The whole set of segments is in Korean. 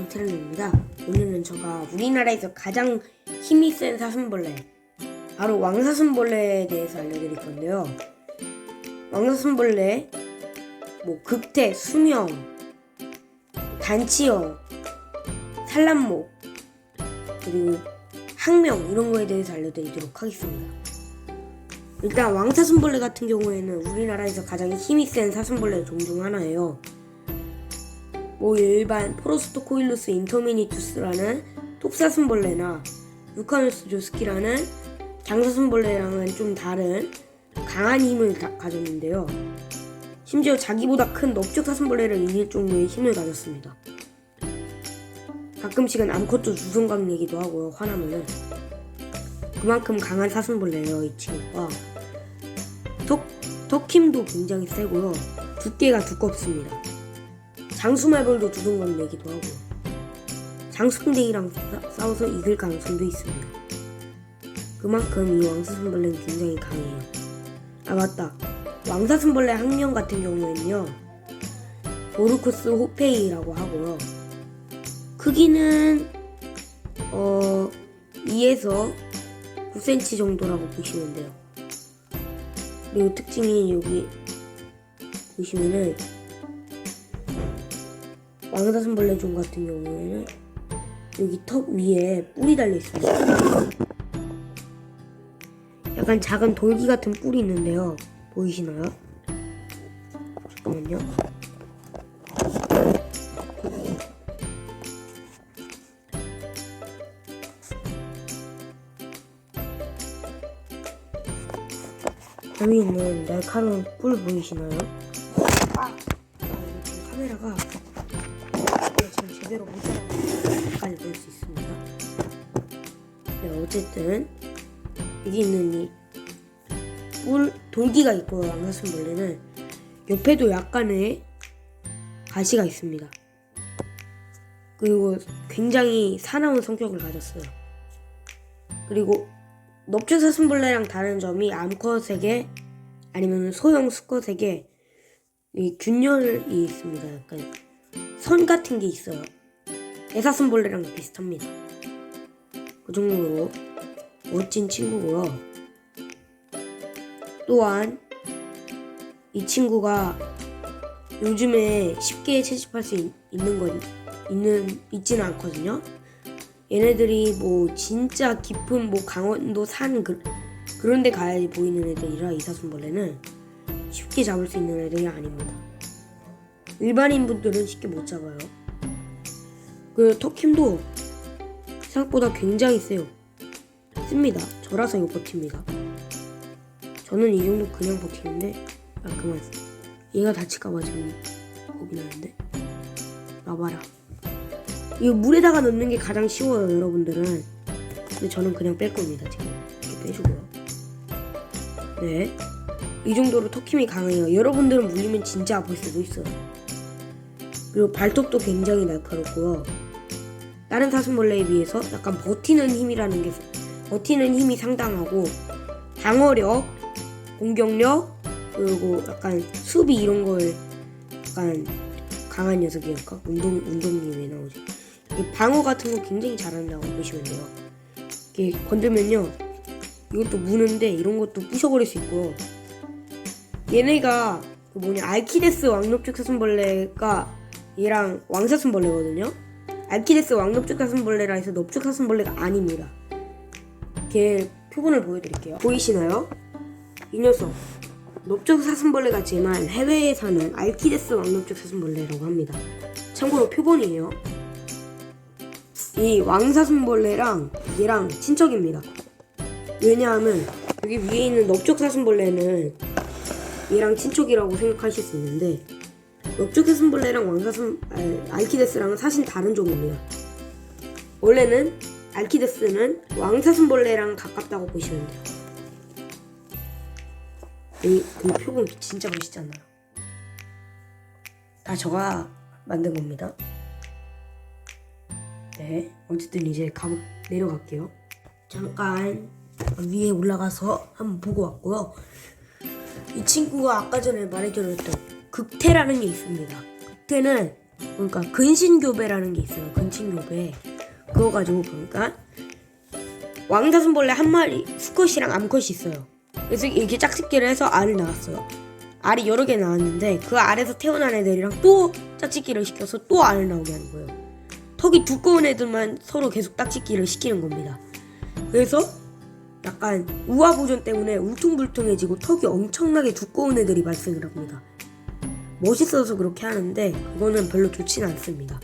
장태현입니다. 오늘은 제가 우리나라에서 가장 힘이 센 사슴벌레, 바로 왕사슴벌레에 대해서 알려드릴 건데요. 왕사슴벌레, 뭐 극태, 수명, 단치형, 산란목, 그리고 학명 이런 거에 대해서 알려드리도록 하겠습니다. 일단 왕사슴벌레 같은 경우에는 우리나라에서 가장 힘이 센 사슴벌레 종중 하나예요. 뭐 일반 포로스토코일루스 인터미니투스라는 톱사슴벌레나 유카누스 조스키라는 장사슴벌레랑은 좀 다른 강한 힘을 가, 가졌는데요. 심지어 자기보다 큰 넙죽사슴벌레를 이길 정도의 힘을 가졌습니다. 가끔씩은 암컷도 주성강 내기도 하고요. 화나면은 그만큼 강한 사슴벌레예요. 이 친구가 턱, 턱힘도 굉장히 세고요. 두께가 두껍습니다. 장수말벌도 두동강 내기도 하고 장수풍뎅이랑 싸- 싸워서 이길 가능성도 있습니다. 그만큼 이 왕사슴벌레는 굉장히 강해요. 아 맞다. 왕사슴벌레 학명 같은 경우에는요. 보르코스 호페이라고 하고요. 크기는 어 2에서 9cm 정도라고 보시면 돼요. 그리고 특징이 여기 보시면은 왕사슴벌레 종 같은 경우에는 여기 턱 위에 뿔이 달려 있습니다. 약간 작은 돌기 같은 뿔이 있는데요. 보이시나요? 잠깐만요. 여기 있는 날카로운 뿔 보이시나요? 아, 카메라가 제대로 못 잡아까지 볼수 있습니다. 네, 어쨌든 여기 있는 이 뿔 돌기가 있고요. 왕사슴벌레는 옆에도 약간의 가시가 있습니다. 그리고 굉장히 사나운 성격을 가졌어요. 그리고 넙죽사슴벌레랑 다른 점이 암컷에게 아니면 소형 수컷에게 이 균열이 있습니다. 약간 선 같은 게 있어요. 애사슴벌레랑 비슷합니다. 그 정도로 멋진 친구고요. 또한 이 친구가 요즘에 쉽게 채집할 수 있, 있는 건 있는 있지는 않거든요. 얘네들이 뭐 진짜 깊은 뭐 강원도 산 그, 그런 데 가야지 보이는 애들이라 이사슴벌레는 쉽게 잡을 수 있는 애들이 아닙니다. 일반인 분들은 쉽게 못 잡아요. 그 턱힘도 생각보다 굉장히 세요. 씁니다. 저라서 이거 버팁니다. 저는 이 정도 그냥 버티는데 아 그만. 얘가 다칠까봐 지금 겁이 나는데. 나봐라. 이거 물에다가 넣는 게 가장 쉬워요, 여러분들은. 근데 저는 그냥 뺄 겁니다, 지금. 이렇게 빼주고요. 네. 이 정도로 턱힘이 강해요. 여러분들은 물리면 진짜 아플 수도 있어요. 그리고 발톱도 굉장히 날카롭고요. 다른 사슴벌레에 비해서 약간 버티는 힘이라는 게 버티는 힘이 상당하고 방어력, 공격력, 그리고 약간 수비 이런 걸 약간 강한 녀석이랄까? 운동 운동이 왜 나오지? 이 방어 같은 거 굉장히 잘한다고 보시면 돼요. 이게 건들면요, 이것도 무는데 이런 것도 부셔버릴 수 있고 얘네가 그 뭐냐 알키데스 왕넙죽 사슴벌레가 얘랑 왕사슴벌레거든요. 알키데스 왕넙죽 사슴벌레라 해서 넙죽 사슴벌레가 아닙니다. 걔 표본을 보여드릴게요. 보이시나요? 이 녀석 넓적 사슴벌레 같지만 해외에 사는 알키데스 왕넓적 사슴벌레라고 합니다. 참고로 표본이에요. 이 왕사슴벌레랑 얘랑 친척입니다. 왜냐하면 여기 위에 있는 넓적 사슴벌레는 얘랑 친척이라고 생각하실 수 있는데 넓적 사슴벌레랑 왕사슴 알, 알키데스랑은 사실 다른 종입니다. 원래는 알키데스는 왕사슴벌레랑 가깝다고 보시면 돼요. 이, 그 표본 진짜 멋있잖아요. 다 저가 만든 겁니다. 네, 어쨌든 이제 가 내려갈게요. 잠깐 위에 올라가서 한번 보고 왔고요. 이 친구가 아까 전에 말해드렸던 극태라는 게 있습니다. 극태는 그러니까 근신교배라는 게 있어요. 근친교배. 그거 가지고 보니까 왕사슴벌레 한 마리 수컷이랑 암컷이 있어요. 그래서 이렇게 짝짓기를 해서 알을 낳았어요. 알이 여러 개 나왔는데 그 알에서 태어난 애들이랑 또 짝짓기를 시켜서 또 알을 나오게 하는 거예요. 턱이 두꺼운 애들만 서로 계속 짝짓기를 시키는 겁니다. 그래서 약간 우화 보존 때문에 울퉁불퉁해지고 턱이 엄청나게 두꺼운 애들이 발생을 합니다. 멋있어서 그렇게 하는데 그거는 별로 좋지는 않습니다.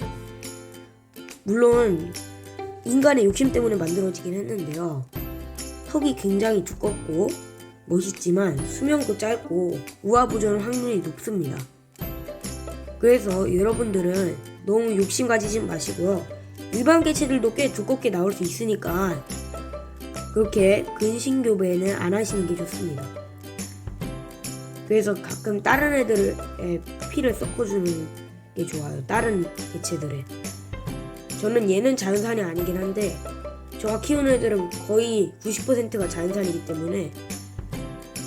물론 인간의 욕심 때문에 만들어지긴 했는데요. 턱이 굉장히 두껍고 멋있지만 수명도 짧고 보존 확률이 높습니다. 그래서 여러분들은 너무 욕심 가지지 마시고요. 일반 개체들도 꽤 두껍게 나올 수 있으니까 그렇게 근신교배는 안 하시는 게 좋습니다. 그래서 가끔 다른 애들의 피를 섞어주는 게 좋아요. 다른 개체들의. 저는 얘는 자연산이 아니긴 한데 저가 키우는 애들은 거의 90%가 자연산이기 때문에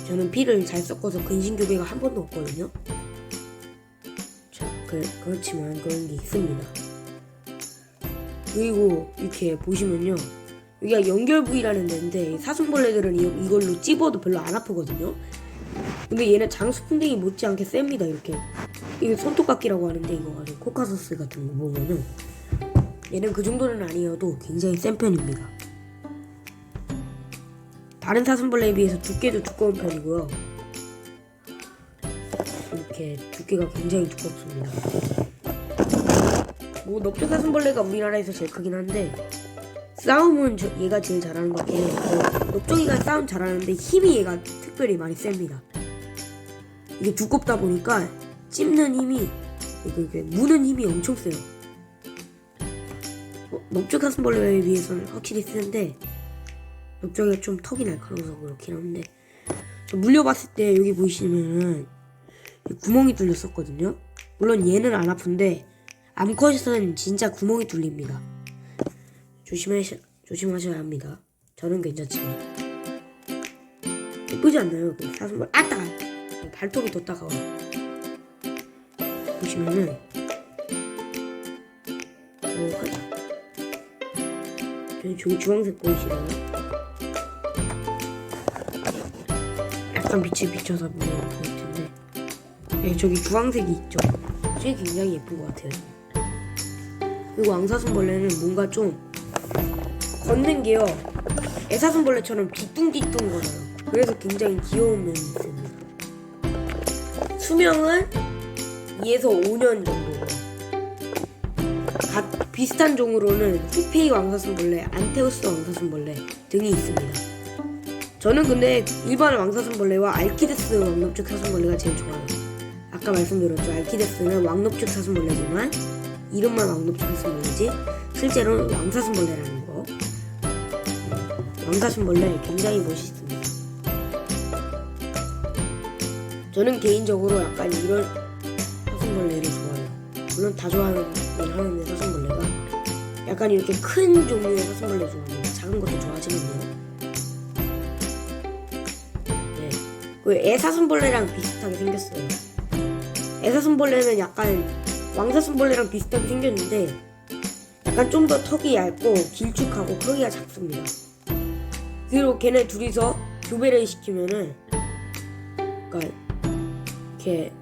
저는 피를 잘 섞어서 근신교배가 한 번도 없거든요. 자, 그, 그렇지만 그런 게 있습니다. 그리고 이렇게 보시면요. 여기가 연결 부위라는 데인데 사슴벌레들은 이, 이걸로 찝어도 별로 안 아프거든요. 근데 얘는 장수풍뎅이 못지않게 셉니다 이렇게. 이게 손톱깎이라고 하는데 이거 가지고 코카소스 같은 거 보면은 얘는 그 정도는 아니어도 굉장히 센 편입니다. 다른 사슴벌레에 비해서 두께도 두꺼운 편이고요. 이렇게 두께가 굉장히 두껍습니다. 뭐 넙조 사슴벌레가 우리나라에서 제일 크긴 한데 싸움은 저- 얘가 제일 잘하는 것 같긴 해요. 어, 넙종이가 싸움 잘하는데 힘이 얘가 특별히 많이 셉니다. 이게 두껍다 보니까 찝는 힘이 이게, 이게 무는 힘이 엄청 세요. 어, 넙죽 사슴벌레에 비해서는 확실히 센데 넙죽이가 좀 턱이 날카로워서 그렇긴 한데 저 물려봤을 때 여기 보시면은 이 구멍이 뚫렸었거든요. 물론 얘는 안 아픈데 암컷은 진짜 구멍이 뚫립니다. 조심하셔, 조심하셔야 합니다. 저는 괜찮지만 예쁘지 않나요? 그 사슴벌 아따 더 따가워. 보시면은 어, 하자. 저기, 저기 주황색 보이시나요? 약간 빛이 비쳐서 보이는 것 같은데 네, 저기 주황색이 있죠? 저게 굉장히 예쁜 것 같아요 그리고 왕사슴벌레는 뭔가 좀 걷는 게요 애사슴벌레처럼 뒤뚱뒤뚱 걸어요 그래서 굉장히 귀여운 면이 있습니다 수명은 2에서 5년 정도고요 각 비슷한 종으로는 후페이 왕사슴벌레, 안테우스 왕사슴벌레 등이 있습니다. 저는 근데 일반 왕사슴벌레와 알키데스 왕넙축 사슴벌레가 제일 좋아요. 아까 말씀드렸죠. 알키데스는 왕넙축 사슴벌레지만 이름만 왕넙축 사슴벌레지 실제로는 왕사슴벌레라는 거. 왕사슴벌레 굉장히 멋있 저는 개인적으로 약간 이런 사슴벌레를 좋아해요. 물론 다 좋아하긴 하는데 사슴벌레가 약간 이렇게 큰 종류의 사슴벌레 좋아해요. 작은 것도 좋아하지만요. 네. 그 애사슴벌레랑 비슷하게 생겼어요. 애사슴벌레는 약간 왕사슴벌레랑 비슷하게 생겼는데 약간 좀 더 턱이 얇고 길쭉하고 크기가 작습니다. 그리고 걔네 둘이서 교배를 시키면은 그러니까 이렇게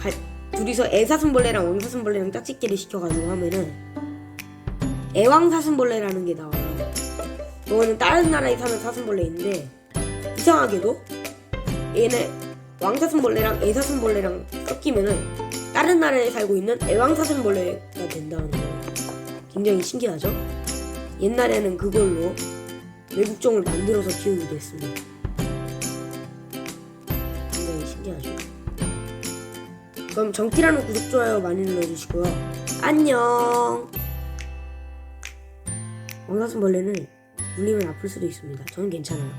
가, 둘이서 애사슴벌레랑 왕사슴벌레랑 짝짓기를 시켜가지고 하면은 애왕사슴벌레라는 게 나와요. 그거는 다른 나라에 사는 사슴벌레인데 이상하게도 얘네 왕사슴벌레랑 애사슴벌레랑 섞이면은 다른 나라에 살고 있는 애왕사슴벌레가 된다는 거예요. 굉장히 신기하죠? 옛날에는 그걸로 외국종을 만들어서 키우기도 했습니다. 그럼 정티라는 구독 좋아요 많이 눌러주시고요. 안녕. 왕사슴벌레는 물리면 아플 수도 있습니다. 저는 괜찮아요.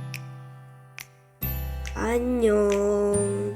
안녕.